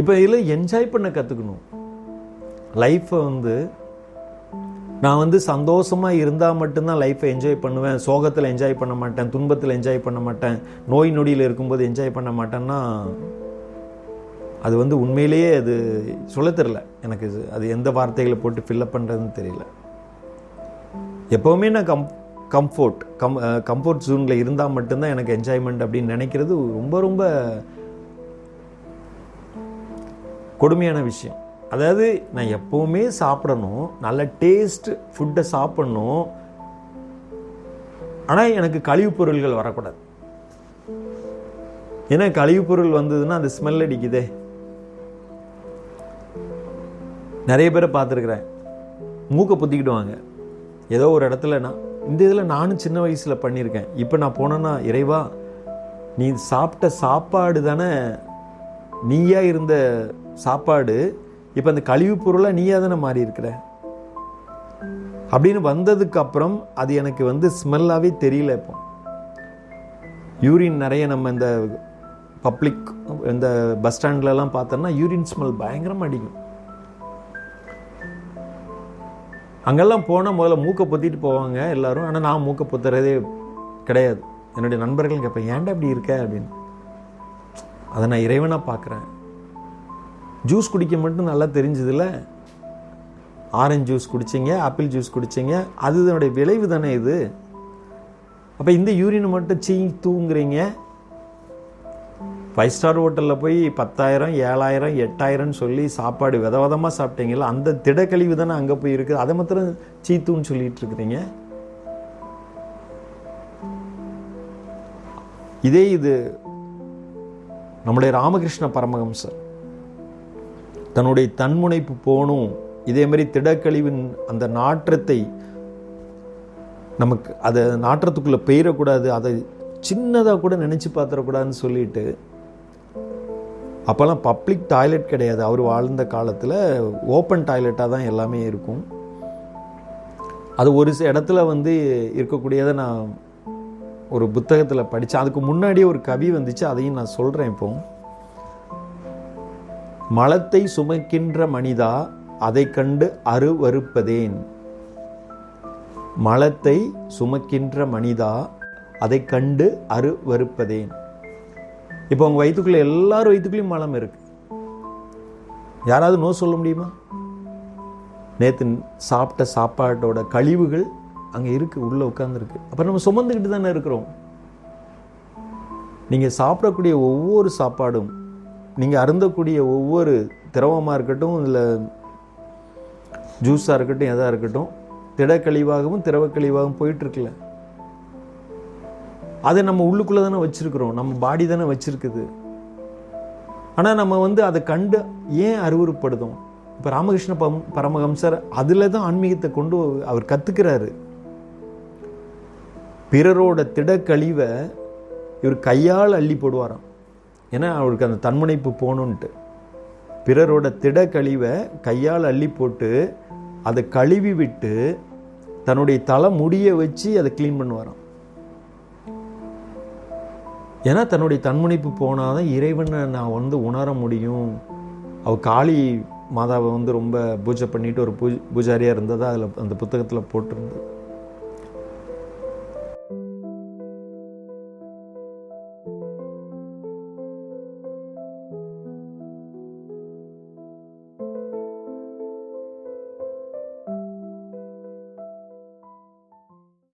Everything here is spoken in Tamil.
இப்போ இதில் என்ஜாய் பண்ண கற்றுக்கணும் லைஃப்பை வந்து நான் வந்து சந்தோஷமாக இருந்தால் மட்டும்தான் லைஃப்பை என்ஜாய் பண்ணுவேன். சோகத்தில் என்ஜாய் பண்ண மாட்டேன். துன்பத்தில் என்ஜாய் பண்ண மாட்டேன். நோய் நொடியில் இருக்கும்போது என்ஜாய் பண்ண மாட்டேன்னா அது வந்து உண்மையிலேயே அது சொல்ல தெரில எனக்கு இது அது எந்த வார்த்தைகளை போட்டு ஃபில்லப் பண்ணுறதுன்னு தெரியல. எப்போவுமே நான் கம் கம்ஃபோர்ட் கம் கம்ஃபோர்ட் ஜோனில் இருந்தால் மட்டும்தான் எனக்கு என்ஜாய்மெண்ட் அப்படின்னு நினைக்கிறது ரொம்ப ரொம்ப கொடுமையான விஷயம். அதாவது நான் எப்போவுமே சாப்பிடணும் நல்ல டேஸ்ட் ஃபுட்டை சாப்பிடணும். ஆனால் எனக்கு கழிவுப் பொருள்கள் வரக்கூடாது. ஏன்னா கழிவுப் பொருள் வந்ததுன்னா அந்த ஸ்மெல் அடிக்குதே. நிறைய பேரை பார்த்துருக்குறேன். மூக்கை பொத்திக்கிடுவாங்க. ஏதோ ஒரு இடத்துல நான் இந்த இதில் நானும் சின்ன வயசில் பண்ணியிருக்கேன். இப்போ நான் போனேன்னா இறைவா நீ சாப்பிட்ட சாப்பாடு தானே நீயா இருந்த சாப்பாடு இப்போ அந்த கழிவுப் பொருளாக நீயா தானே மாறி இருக்கிற? அப்படின்னு வந்ததுக்கு அப்புறம் அது எனக்கு வந்து ஸ்மெல்லாகவே தெரியல இப்போ. யூரின் நிறைய நம்ம இந்த பப்ளிக் இந்த பஸ் ஸ்டாண்ட்லலாம் பார்த்தோம்னா யூரின் ஸ்மெல் பயங்கரமாக அடிக்கும். அங்கெல்லாம் போனால் முதல்ல மூக்கை பொத்திட்டு போவாங்க எல்லோரும். ஆனால் நான் மூக்கை பொத்துறதே கிடையாது. என்னுடைய நண்பர்கள் கேட்பேன் ஏன்டா இப்படி இருக்க? அப்படின்னு. அதை நான் இறைவனாக பார்க்குறேன். ஜூஸ் குடிக்க மட்டும் நல்லா தெரிஞ்சதில்ல ஆரஞ்சு ஜூஸ் குடிச்சிங்க ஆப்பிள் ஜூஸ் குடிச்சிங்க அது இதனுடைய விளைவு தானே இது? அப்போ இந்த யூரின் மட்டும் சீ தூங்குறீங்க. ஃபைவ் ஸ்டார் ஹோட்டலில் போய் பத்தாயிரம் ஏழாயிரம் எட்டாயிரம்னு சொல்லி சாப்பாடு வித விதமாக சாப்பிட்டீங்களா அந்த திடக்கழிவு தானே அங்கே போய் இருக்குது அதை மாத்திரம் சீத்துன்னு சொல்லிட்டு இருக்கிறீங்க. இதே இது நம்முடைய ராமகிருஷ்ண பரமஹம்சர். தன்னுடைய தன்முனைப்பு போகணும் இதே மாதிரி திடக்கழிவின் அந்த நாற்றத்தை நமக்கு அதை நாற்றத்துக்குள்ளே பெயரக்கூடாது அதை சின்னதாக கூட நினச்சி பார்த்துடக்கூடாதுன்னு சொல்லிட்டு அப்போல்லாம் பப்ளிக் டாய்லெட் கிடையாது. அவர் வாழ்ந்த காலத்தில் ஓப்பன் டாய்லெட்டாக தான் எல்லாமே இருக்கும். அது ஒரு சில இடத்துல வந்து இருக்கக்கூடியதை நான் ஒரு புத்தகத்தில் படித்தேன் அதுக்கு முன்னாடியே ஒரு கவி வந்துச்சு அதையும் நான் சொல்கிறேன் இப்போது மலத்தை சுமக்கின்ற மனிதா அதை கண்டு அருவறுப்பதேன் மலத்தை சுமக்கின்ற மனிதா அதை கண்டு அருவறுப்பதேன் இப்போ உங்கள் வயிற்றுக்குள்ளே எல்லார் வயிற்றுக்குள்ளேயும் மலம் இருக்கு. யாராவது நோ சொல்ல முடியுமா? நேற்று சாப்பிட்ட சாப்பாட்டோட கழிவுகள் அங்கே இருக்குது உள்ளே உட்காந்துருக்கு அப்புறம் நம்ம சுமந்துக்கிட்டு தானே இருக்கிறோம். நீங்கள் சாப்பிடக்கூடிய ஒவ்வொரு சாப்பாடும் நீங்கள் அருந்தக்கூடிய ஒவ்வொரு திரவமாக இருக்கட்டும் இல்லை ஜூஸாக இருக்கட்டும் எதாக இருக்கட்டும் திடக்கழிவாகவும் திரவக்கழிவாகவும் போயிட்டுருக்குல்ல. அதை நம்ம உள்ளுக்குள்ளே தானே வச்சுருக்குறோம். நம்ம பாடி தானே வச்சுருக்குது. ஆனால் நம்ம வந்து அதை கண்டு ஏன் அருவறுப்படுதோம் இப்போ ராமகிருஷ்ண பம் பரமஹம்சர் அதில் தான் ஆன்மீகத்தை கொண்டு அவர் கற்றுக்கிறாரு பிறரோட திடக்கழிவை இவர் கையால் அள்ளி போடுவாராம். ஏன்னா அவருக்கு அந்த தன்முனைப்பு போகணுன்ட்டு பிறரோட திட கழிவை கையால் அள்ளி போட்டு அதை கழுவி விட்டு தன்னுடைய தலை முடிய வச்சு அதை க்ளீன் பண்ணுவாராம். ஏன்னா தன்னுடைய தன்முனைப்பு போனால் தான் இறைவனை நான் வந்து உணர முடியும். அவள் காளி மாதாவை வந்து ரொம்ப பூஜை பண்ணிட்டு ஒரு பூ பூஜாரியாக இருந்ததாக அதில் அந்த புத்தகத்தில் போட்டிருந்தது.